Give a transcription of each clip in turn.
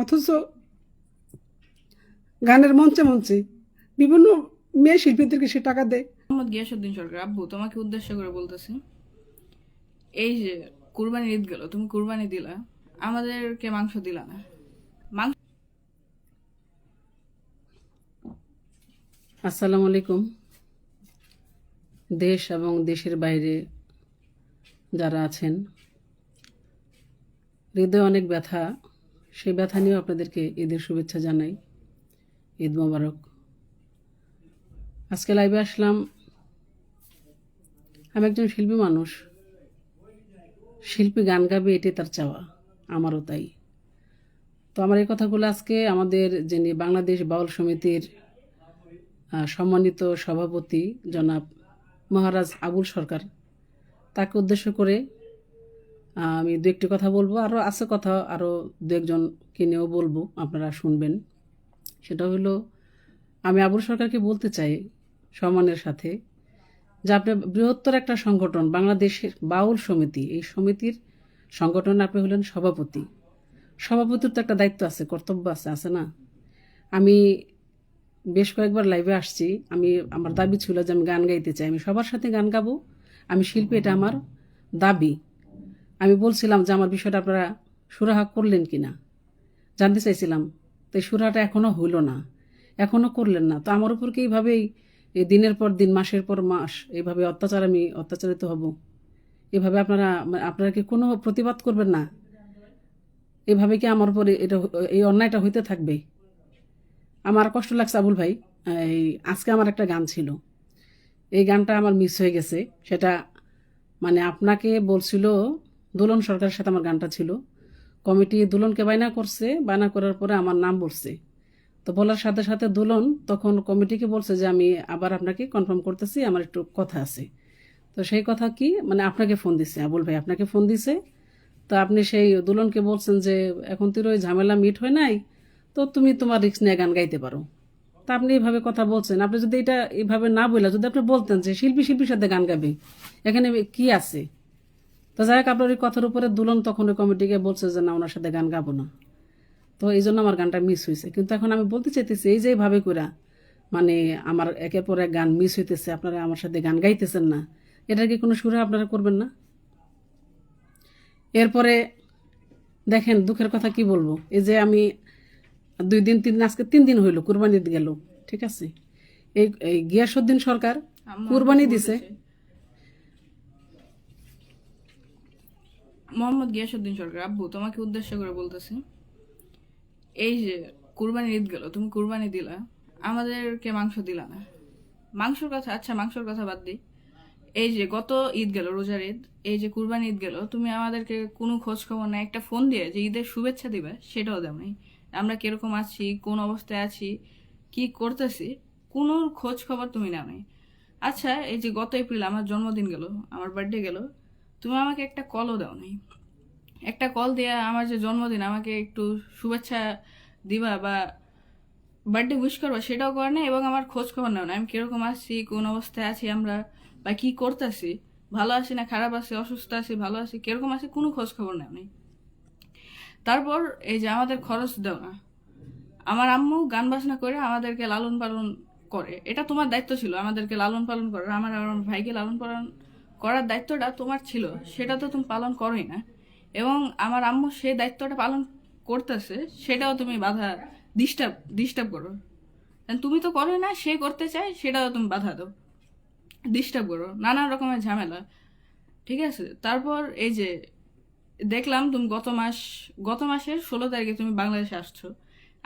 অথচ গানের মঞ্চে মঞ্চে বিভিন্ন মেয়ে শিল্পীদেরকে সে টাকা দেয়। মোহাম্মদ গিয়াসুদ্দিন সরকার আব্বু তোমাকে উদ্দেশ্য করে বলতেছি এই যে কুরবানি ঈদ গেল তুমি কুরবানি দিলা আমাদেরকে মাংস দিলা না। মাংস আসসালামু আলাইকুম। দেশ এবং দেশের বাইরে যারা আছেন হৃদয়ে অনেক ব্যথা সেই ব্যথা নিয়েও আপনাদেরকে ঈদের শুভেচ্ছা জানাই। ঈদ মোবারক। আজকে লাইভে আসলাম। আমি একজন শিল্পী মানুষ। শিল্পী গান গাবে এটাই তার চাওয়া। আমারও তাই। তো আমার এই কথাগুলো আজকে আমাদের যিনি বাংলাদেশ বাউল সমিতির সম্মানিত সভাপতি জনাব মহারাজ আবুল সরকার, তাকে উদ্দেশ্য করে আমি দু একটি কথা বলব। আরও আছে কথা আরও দু একজনকে নিয়েও বলব, আপনারা শুনবেন। সেটা হলো, আমি আবুল সরকারকে বলতে চাই সম্মানের সাথে, যে আপনি বৃহত্তর একটা সংগঠন, বাংলাদেশের বাউল সমিতি, এই সমিতির সংগঠন আপনি হলেন সভাপতি। সভাপতির তো একটা দায়িত্ব আছে, কর্তব্য আছে আছে না? আমি বেশ কয়েকবার লাইভে আসছি, আমি, আমার দাবি ছিল যে আমি গান গাইতে চাই, আমি সবার সাথে গান গাবো, আমি শিল্পী, এটা আমার দাবি। আমি বলছিলাম যে আমার বিষয়টা আপনারা সুরাহা করলেন কি না জানতে চাইছিলাম। তো এই সুরাহাটা এখনও হইল না। এখনও করলেন না। তো আমার উপর কি এইভাবেই এই দিনের পর দিন, মাসের পর মাস এইভাবে অত্যাচার আমি অত্যাচারিত হব? এভাবে আপনারা আপনারা কি কোনো প্রতিবাদ করবেন না? এভাবে কি আমার উপরে এটা এই অন্যায়টা হইতে থাকবে? আমার কষ্ট লাগছে আবুল ভাই। এই আজকে আমার একটা গান ছিল। এই গানটা আমার মিস হয়ে গেছে। সেটা মানে আপনাকে বলছিল দোলন সরকারের সাথে আমার গানটা ছিল। কমিটি দুলনকে বায়না করছে, বায়না করার পরে আমার নাম বলছে। তো বলার সাথে সাথে দুলন তখন কমিটিকে বলছে যে আমি আবার আপনাকে কনফার্ম করতেছি, আমার একটু কথা আছে। তো সেই কথা কি মানে আপনাকে ফোন দিছে, আবুল ভাই আপনাকে ফোন দিছে। তো আপনি সেই দুলনকে বলছেন যে এখন তোর ওই ঝামেলা মিট হয় নাই, তো তুমি তোমার রিক্স নিয়ে গান গাইতে পারো। তা আপনি এইভাবে কথা বলছেন, আপনি যদি এটা এইভাবে না বলে, যদি আপনি বলতেন যে শিল্পী শিল্পীর সাথে গান গাবে, এখানে কি আছে? তো যাই হোক আপনার ওই কথার উপরে দুলন তখন ওই কমিটিকে বলছে যে না ওনার সাথে গান গাবো না। তো এই জন্য আমার গানটা মিস হয়েছে। কিন্তু এখন আমি বলতে চাইতেছি এই যে এইভাবে করে মানে আমার একের পর এক গান মিস হইতেছে আপনারা আমার সাথে গান গাইতেছেন না এটার কি কোনো সুরে আপনারা করবেন না? এরপরে দেখেন দুঃখের কথা কি বলব এই যে আমি দুই দিন তিন দিন আজকে তিন দিন হইল কুরবানি গেল ঠিক আছে? এই এই গিয়াসুদ্দিন সরকার কুরবানি দিছে। মোহাম্মদ গিয়াসুদ্দিন সরকার, আব্বু, তোমাকে উদ্দেশ্য করে বলতেছি, এই যে কুরবানির ঈদ গেল, তুমি কুরবানি দিলা, আমাদেরকে মাংস দিলা না। মাংসর কথা আচ্ছা মাংসর কথা বাদ দিই। এই যে গত ঈদ গেল, রোজার ঈদ, এই যে কুরবানি ঈদ গেল, তুমি আমাদেরকে কোনো খোঁজ খবর না একটা ফোন দিয়ে যে ঈদের শুভেচ্ছা দিবে, সেটাও দেও নাই। আমরা কীরকম আছি, কোন অবস্থায় আছি, কি করতেছি, কোনো খোঁজ খবর তুমি নাও আচ্ছা এই যে গত এপ্রিল, আমার জন্মদিন গেল, আমার বার্থডে গেল তুমি আমাকে একটা কলও দাও নাই। একটা কল দিয়ে আমার যে জন্মদিন, আমাকে একটু শুভেচ্ছা দিবা বা বার্থডে উইশ করবা সেটাও করে না এবং আমার খোঁজ খবর নাও না আমি কীরকম আছি, কোন অবস্থায় আছি আমরা বা কী করতেছি, ভালো আছি না খারাপ আছি, অসুস্থ আছি, ভালো আছি, কীরকম আছি কোনো খোঁজ খবর নেও নেই। তারপর এই যে আমাদের খরচ দাও না, আমার আম্মু গান বাজনা করে আমাদেরকে লালন পালন করে। এটা তোমার দায়িত্ব ছিল, আমাদেরকে লালন পালন করার, আমার আমার ভাইকে লালন পালন করার দায়িত্বটা তোমার ছিল, সেটা তো তুমি পালন করোই না। এবং আমার আম্মু সেই দায়িত্বটা পালন করতেছে, সেটাও তুমি বাধা ডিস্টার্ব ডিস্টার্ব করো। তুমি তো করো না, সে করতে চায়, সেটাও তুমি বাধা দাও। ডিস্টার্ব করো, নানা রকমের ঝামেলা। ঠিক আছে? তারপর এই যে দেখলাম তুমি গত মাস, গত মাসের ষোলো তারিখে তুমি বাংলাদেশে আসছো।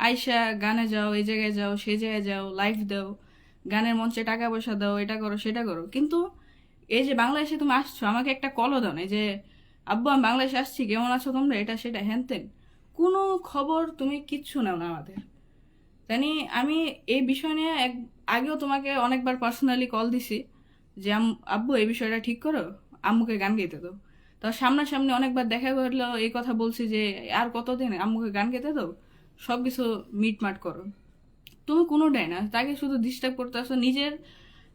আইসা গানে যাও, এই জায়গায় যাও, সেই জায়গায় যাও লাইভ দাও। গানের মঞ্চে টাকা পয়সা দাও, এটা করো, সেটা করো। কিন্তু এই যে বাংলাদেশে তুমি আসছো, আমাকে একটা কলও দাও না যে, আব্বু, আমি বাংলাদেশে আসছি, কেমন আছো তোমরা? এটা সেটা, হ্যান ত্যান। কোনো খবর তুমি কিচ্ছু নাও না আমাদের। জানি, আমি এই বিষয় নিয়ে এক, আগেও তোমাকে অনেকবার পার্সোনালি কল দিছি যে আব্বু, এই বিষয়টা ঠিক করো? আম্মুকে গান গাইতে দাও। তো সামনাসামনি অনেকবার দেখা করল এই কথা বলছি যে, আর কতদিন আম্মুকে গান গাইতে দাও? সব কিছু মিটমাট করো। তুমি কোনোটাই না, তাকে শুধু ডিস্টার্ব করতে আসো নিজের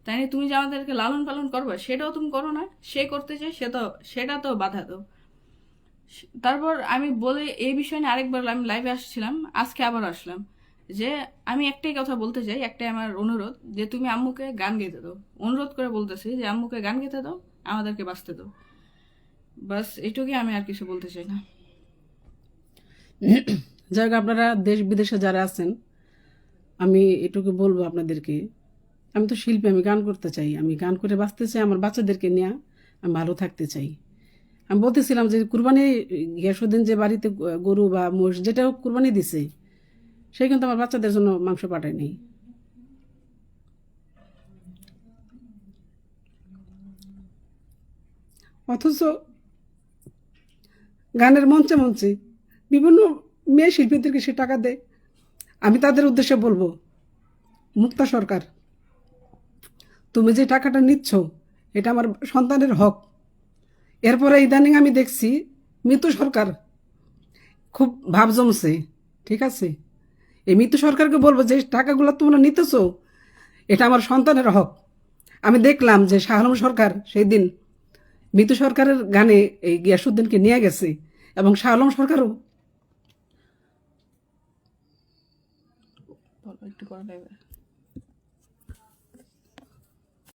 তাই নিয়ে তুমি যে আমাদেরকে লালন পালন করবে, সেটাও তুমি করো না। সে করতে চাই সে তো সেটা তো বাধা দাও। তারপর আমি বলে এই বিষয় নিয়ে আরেকবার আমি লাইভে আসছিলাম, আজকে আবার আসলাম। যে আমি একটাই কথা বলতে চাই, একটাই আমার অনুরোধ, যে তুমি আম্মুকে গান গেতে দাও। অনুরোধ করে বলতেছি যে, আম্মুকে গান গেতে দাও, আমাদেরকে বাঁচতে দাও। বাস, এটুকুই আমি আর কিছু বলতে চাই না। যাই হোক, আপনারা দেশ বিদেশে যারা আছেন, আমি এটুকু বলব আপনাদেরকে। আমি তো শিল্পী, আমি গান করতে চাই। আমি গান করে বাঁচতে চাই, আমার বাচ্চাদেরকে নিয়ে আমি ভালো থাকতে চাই। আমি বলতেছিলাম যে কুরবানি গ্যাসুদ্দিন যে বাড়িতে গরু বা মোষ যেটাও কুরবানি দিছে, সে কিন্তু আমার বাচ্চাদের জন্য মাংস পাঠায়নি। অথচ গানের মঞ্চে মঞ্চে বিভিন্ন মেয়ে শিল্পীদেরকে সে টাকা দেয়। আমি তাদের উদ্দেশ্যে বলব, মুক্তা সরকার তুমি যে টাকাটা নিচ্ছ, এটা আমার সন্তানের হক। এরপরে ইদানিং আমি দেখছি মিতু সরকার খুব ভাব জমছে, ঠিক আছে? এই মিতু সরকারকে বলব যে টাকাগুলো তোমরা নিতেছ, এটা আমার সন্তানের হক। আমি দেখলাম যে শাহ আলম সরকার সেই দিন মিতু সরকারের গানে এই গিয়াসুদ্দিনকে নিয়ে গেছে এবং শাহ আলম সরকারও একটু